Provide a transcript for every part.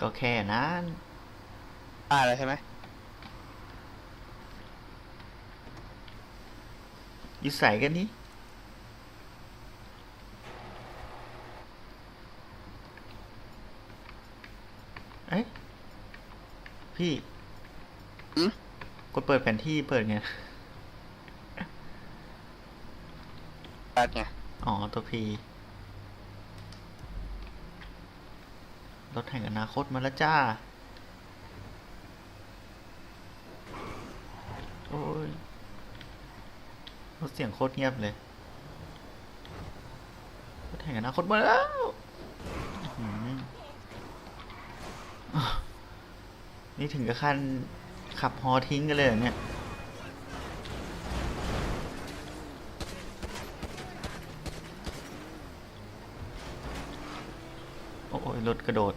ก็แค่นั้นอ่าแล้วใช่ไหมอยู่ใส่กันนี้เอ๊ะพี่อืมกดเปิดแผนที่เปิดไงตัดไง อ๋อ ตัวพี ถแห่งอนาคตมาแล้วจ้า โอ้ยรถเสียงโคตรเงียบเลยรถแห่งอนาคตมาแล้วอื้อหือนี่ถึงกับขั้นขับฮอทิ้งกันเลยเนี่ยโอ้ยรถกระโดด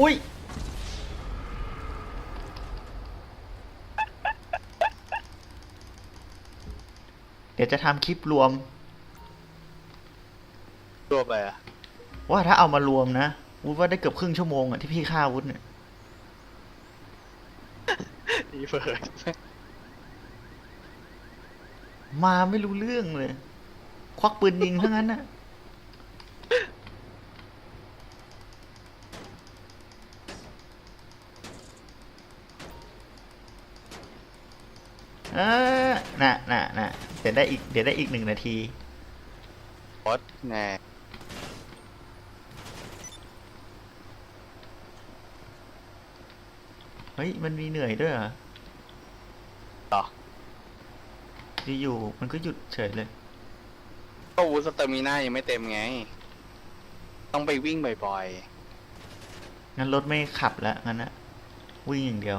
อุ้ย เดี๋ยวจะทำคลิปรวมตัวไปอะว่าถ้าเอามารวมนะวุฒว่าได้เกือบครึ่งชั่วโมงอะที่พี่ฆ่าวุฒเนี่ยดีเฟิร์สมาไม่รู้เรื่องเลย ควักปืนยิงทั้งนั้นน่ะ ดี๋ยวได้อีกเดี๋ยวได้อีกหนึ่งนาทีโคตรแน่เฮ้ยมันมีเหนื่อยด้วยเหรอต่ออยู่ๆมันก็หยุดเฉยเลย ก็วูสเตอร์มิน่ายังไม่เต็มไง ต้องไปวิ่งบ่อยงั้นรถไม่ขับแล้วงั้นนะวิ่งอย่างเดียว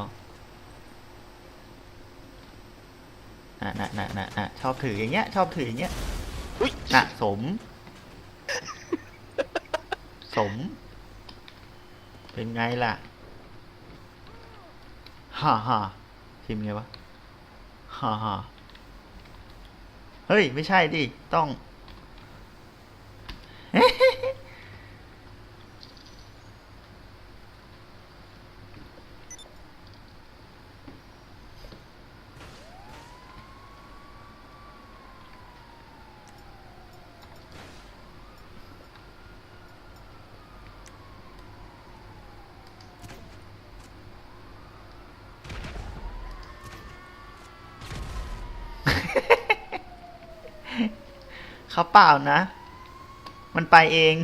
น่ะน่ะน่ะน่ะน่ะชอบถืออย่างเงี้ย ชอบถืออย่างเงี้ยๆอุ้ยน่ะสม สม เป็นไงล่ะฮ่าฮ่าพิมพ์ไงวะฮ่าฮ่าเฮ้ย ไม่ใช่ดิ ต้อง เขาเปล่านะ มันไปเอง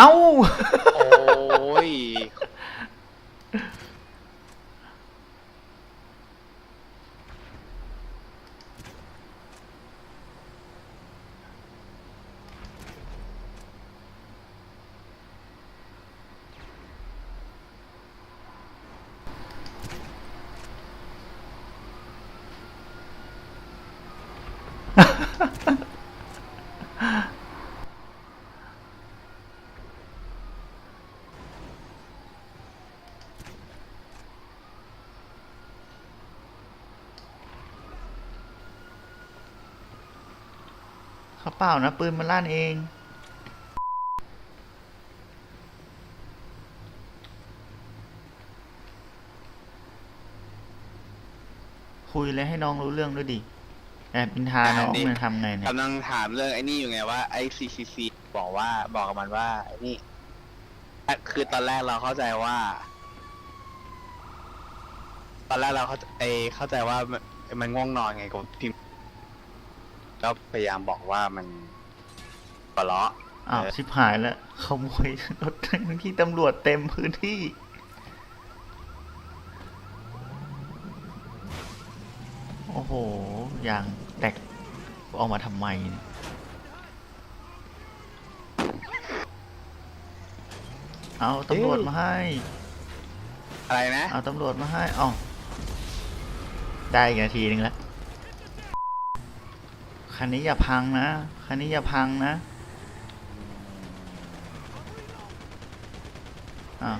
เอ้า โอ้ย เขาเปล่านะ ปืนมันลั่นเองคุยแล้วให้น้องรู้เรื่องด้วยดิแอบนินทาน้องมันทำไงเนี่ยกำลังถามเรื่องไอ้นี่อยู่ไงว่าไอ้ซีซีซีบอกว่าบอกกับมันว่าไอ้นี่ คือตอนแรกเราเข้าใจว่า ตอนแรกเราเข้าไอเข้าใจว่ามันง่วงนอนไงกูพิม พ์แล้วพยายามบอกว่ามันหัวเราะอ้าวเออชิบหายแล้วขโมยรถทั้งที่ตำรวจเต็มพื้นที่ โอ้โหอย่างแตกออกมาทำไมเนี่ยเอาตำรวจมาให้ อะไรนะ เอาตำรวจมาให้ เอ้าได้อีกนาทีหนึ่งแล้ว คันนี้อย่าพังนะ คันนี้อย่าพังนะอ้า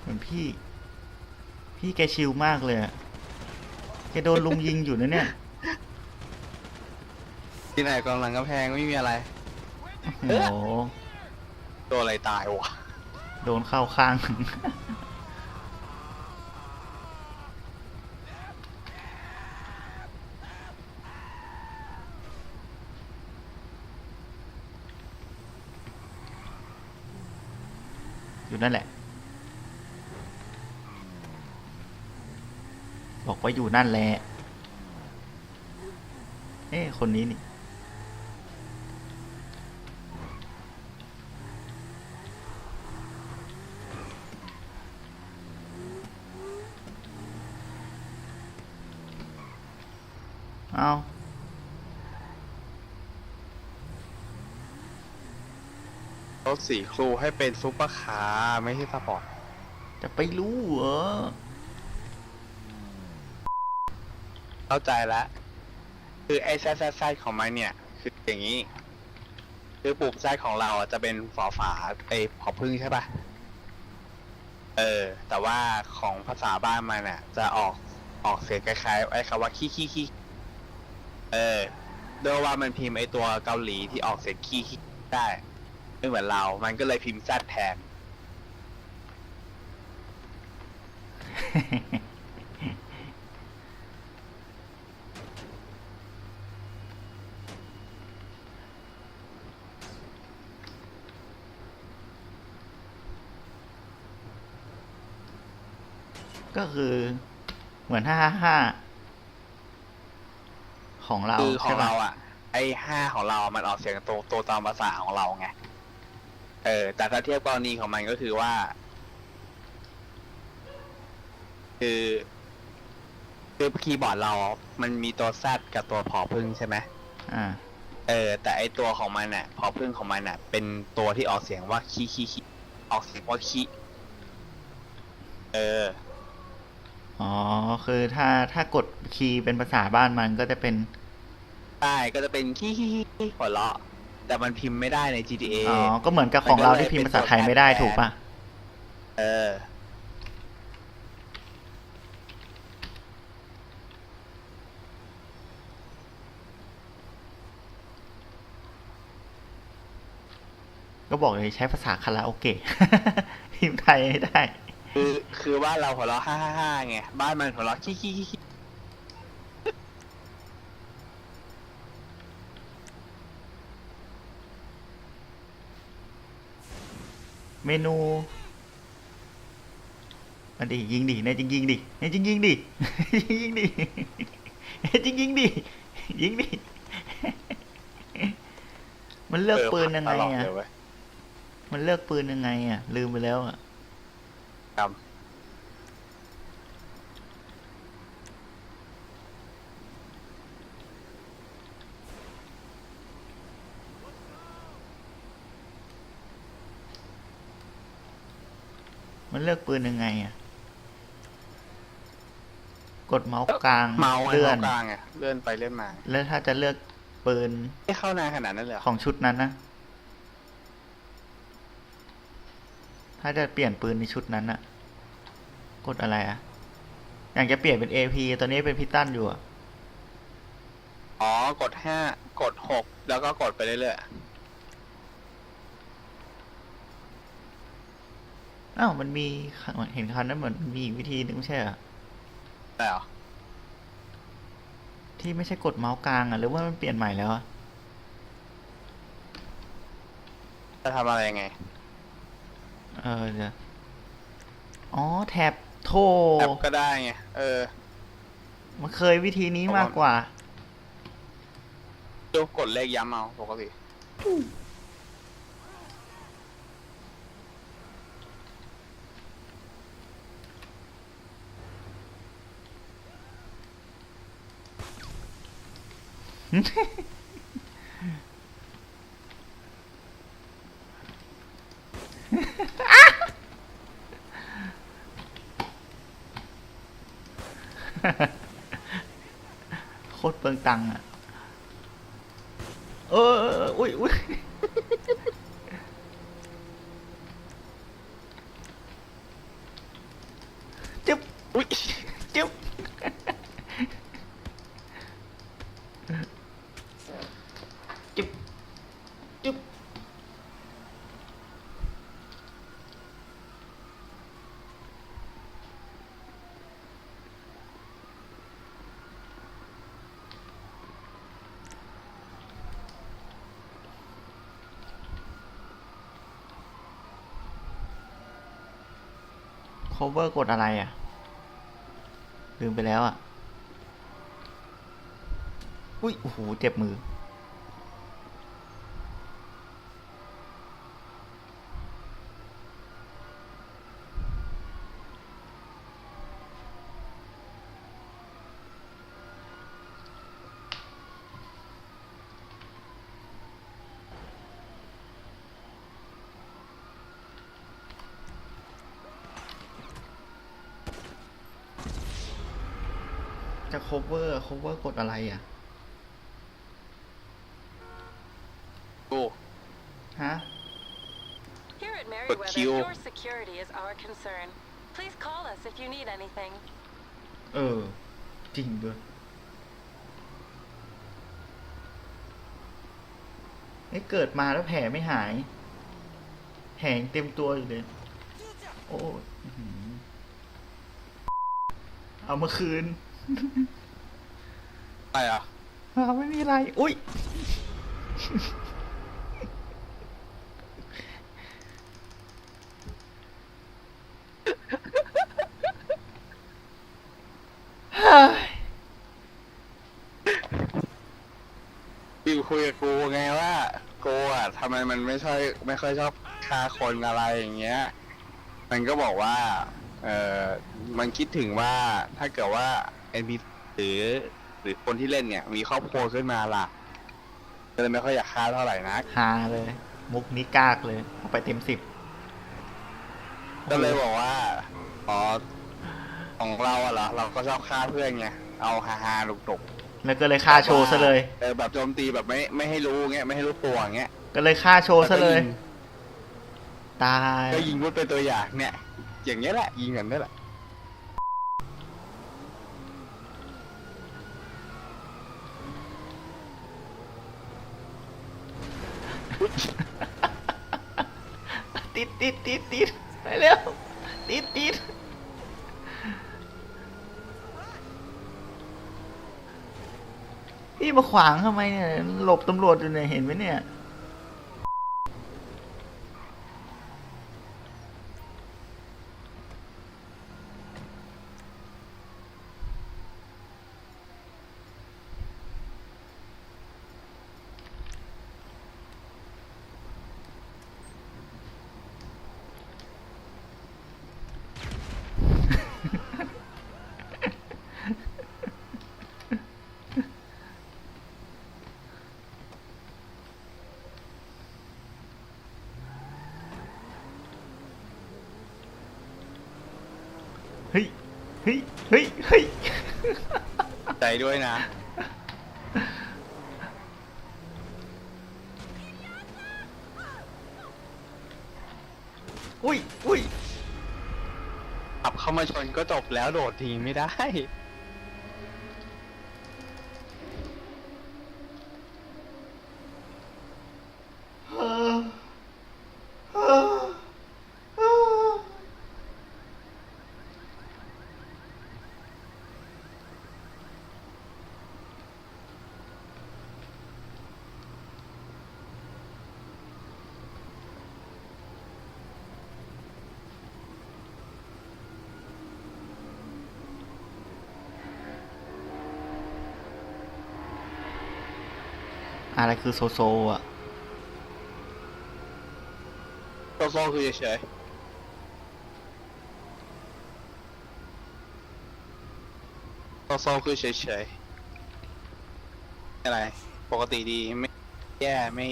เหมือนพี่ พี่แกชิลมากเลยอะ แกโดนลุมยิงอยู่นะเนี่ย ที่ไหนกองหลังกำแพงไม่มีอะไร โอ้โห ตัวอะไรตายวะโดนเข้าข้าง อยู่นั่นแหละ บอก ว่าอยู่นั่นแหละ เอ๊ะคนนี้นี่ เอารถสีครูให้เป็นซุปเปอร์คาร์ไม่ใช่สปอร์ต จะไปรู้เหรอ เข้าใจแล้วคือไอ้แซดแซดของมันเนี่ย คืออย่างนี้ คือปุ่มแซดของเราอะจะเป็นฝอฝาไอ้ผอพึ่งใช่ปะเออ แต่ว่าของภาษาบ้านมันอะ จะออกออกเสียงคล้ายๆไอ้คำว่าขี้ขี้ขี้เออด้วยว่ามันพิมพ์ไอ้ตัวเกาหลีที่ออกเสียงขี้ขี้ได้ไม่เหมือนเรา มันก็เลยพิมพ์แซดแทน ก็คือเหมือนห้าห้าของเราคือของใช่ปะเราอะ ไอ้ห้าของเรามันออกเสียงตัวตัวตามภาษาของเราไง เออ แต่ถ้าเทียบกรณีของมันก็คือว่า คือคือคีย์บอร์ดเรา มันมีตัวแซดกับตัวพอพึ่งใช่ไหม อ่า เออ แต่ไอตัวของมันอะ พอพึ่งของมันอะ เป็นตัวที่ออกเสียงว่าคีคีคีออกเสียงว่าคีเออ อ๋อ คือถ้าถ้ากดคีย์เป็นภาษาบ้านมันก็จะเป็นใช่ก็จะเป็นคีคีคีหัวเราะ แต่มันพิมพ์ไม่ได้ใน GTA อ๋อ ก็เหมือนกับของเราที่พิมพ์ภาษาไทยไม่ได้ถูกปะเออ ก็บอกเลยใช้ภาษาคาราโอเกะพิมพ์ไทยไม่ได้ คือคือบ้านเราหัวเราะฮ่าฮ่าฮ่าไงบ้านมันหัวเราะขี้ขี้ขี้ขี้เมนูมาดิยิงดิแน่จริงยิงดิแน่จริงยิงดิ ยิงดิแน่จริงยิงดิยิงดิ มันเลือกปืนยังไงตลอดอะ เลยเว้ย มันเลือกปืนยังไงอะ ลืมไปแล้วอะ ครับมันเลือกปืนยังไงอะ กดเมาส์กลางเมาส์ไงเลื่อนเมาส์กลางไงเลื่อนไปเลื่อนมา แล้วถ้าจะเลือกปืนไม่เข้านานขนาดนั้นเลยเหรอ ของชุดนั้นนะ ถ้าจะเปลี่ยนปืนในชุดนั้นอะกดอะไรอะอยากจะเปลี่ยนเป็น AP ตอนนี้เป็นพิตันอยู่อะอ๋อ กดห้ากดหกแล้วก็กดไปเรื่อยอ้าวมันมีเห็นคันนั้นเหมือนมีอีกวิธีนึงไม่ใช่เหรอๆได้เหรอที่ไม่ใช่กดเมาส์กลางอะหรือว่ามันเปลี่ยนใหม่แล้วอะจะทำอะไรไง เออเดี๋ยวอ๋อแท็บโทแอปก็ได้ไง เออ มันเคยวิธีนี้มากกว่าดูกดเลขย้ำเอาปกติ โคตรเปลืองตังค์อะ เออเออเอออุ้ยอุ้ยจึ๊บ อุ้ย จึ๊บจึ๊บจึ๊บ โคเวอร์กดอะไรอะ ลืมไปแล้วอะ อุ้ยโอ้โห เจ็บมือ cover cover กดอะไรอะดูฮะ Here at But Merryweather, you- your security is our concern. Please call us if you need anything. เออ จริงด้วยไอ้เกิดมาแล้วแผลไม่หาย แผลยังเต็มตัวอยู่เลย โอ้ยอื้อหือเอามาคืน อะไรอะเอาไม่มีอะไร อุ้ยเฮ้ย บิวคุยกับกูไงว่ากูอะทำไมมันไม่ค่อยไม่ค่อยชอบฆ่าคนอะไรอย่างเงี้ย มันก็บอกว่า เออมันคิดถึงว่าถ้าเกิดว่า NPC หรือ หรือคนที่เล่นเนี่ย มีครอบครัวขึ้นมาล่ะก็เลยไม่ค่อยอยากฆ่าเท่าไหร่นัก ฮาเลย มุกนี้กากเลยเอาไปเต็มสิบก็เลยบอกว่าอ๋อของเราอะเหรอเราก็ชอบฆ่าเพื่อนไงเอาฮาฮาๆหนุกแล้วก็เลยฆ่าโชว์ซะเลย เออแบบโจมตีแบบไม่ไม่ให้รู้เงี้ยไม่ให้รู้ตัวเงี้ยก็เลยฆ่าโชว์ซะเลย ตาย ก็ยิงวุธเป็นตัวอย่างเนี่ย อย่างเงี้ยแหละยิงกันนี่แหละ ติด ติดไปเร็วติดติดพี่มาขวางทำไมเนี่ยหลบตำรวจอยู่เนี่ยเห็นไหมเนี่ย เฮ้ย เฮ้ยเฮ้ยเฮ้ยใจด้วยนะ อุ้ยอุ้ยอขับเข้ามาชนก็จบแล้วโดดทีไม่ได้ อะไรคือโซโซอะ โซโซคือเฉยโซโซคือเฉยๆอะไร ปกติดีไม่แย่ไม่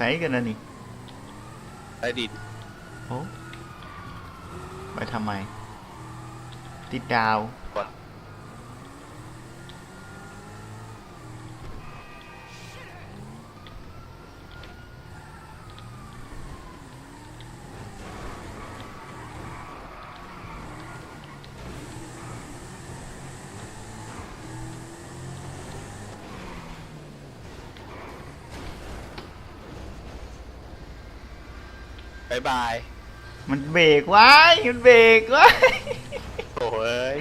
ไซกันนะนี่ใต้ดินโอ้ไปทำไม ติดดาวายบาย มันเบรกไว้ มันเบรกไว้ โถ่เอ้ย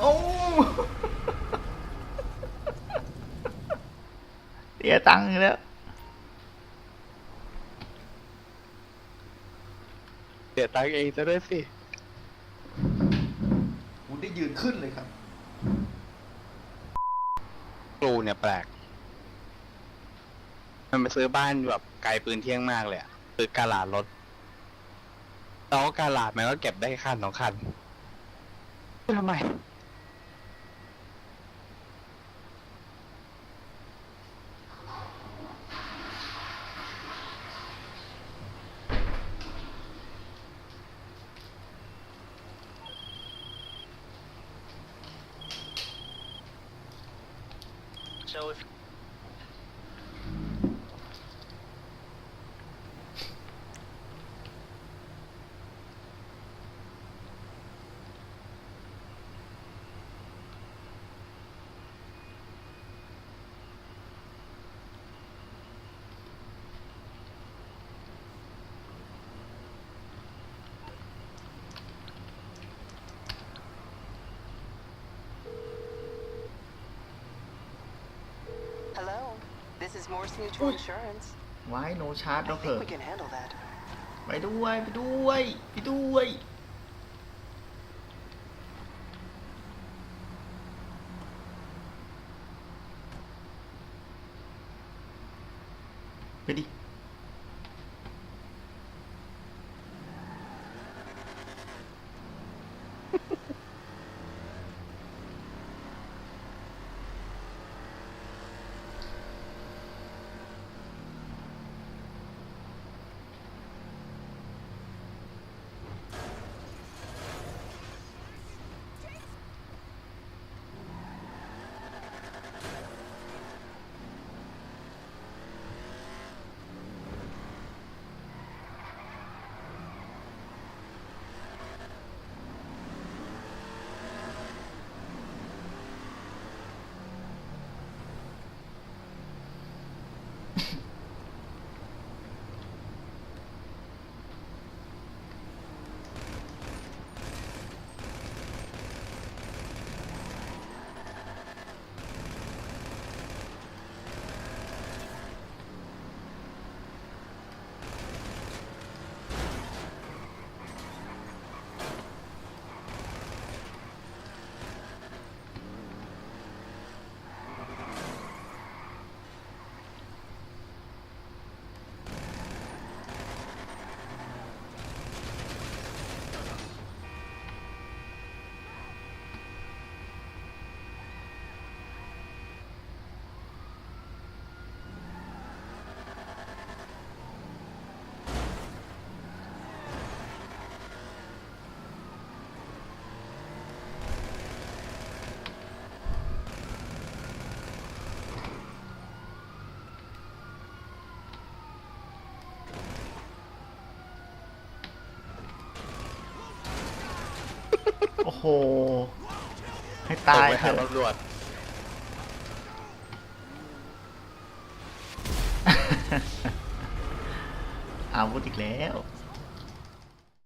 โอ้เสีย ตังค์อีกแล้วเสียตังค์เองจะด้วยสิผมได้ยืนขึ้นเลยครับ ครูเนี่ยแปลก มันไปซื้อบ้านแบบไกลปืนเที่ยงมากเลยอะซื้อกาลาดรถแล้วกาลาดมันก็เก็บได้แค่คันสองคันทำไม This is Morse Mutual Insurance. ไว้โนชาร์จ I แล้วเถ think อะ we can handle that. ไปด้วยไปด้วยไปด้วย ไปดิ โอ้โห ให้ตตายไปเถหาอะตำรวจอาวุธอีกแล้ว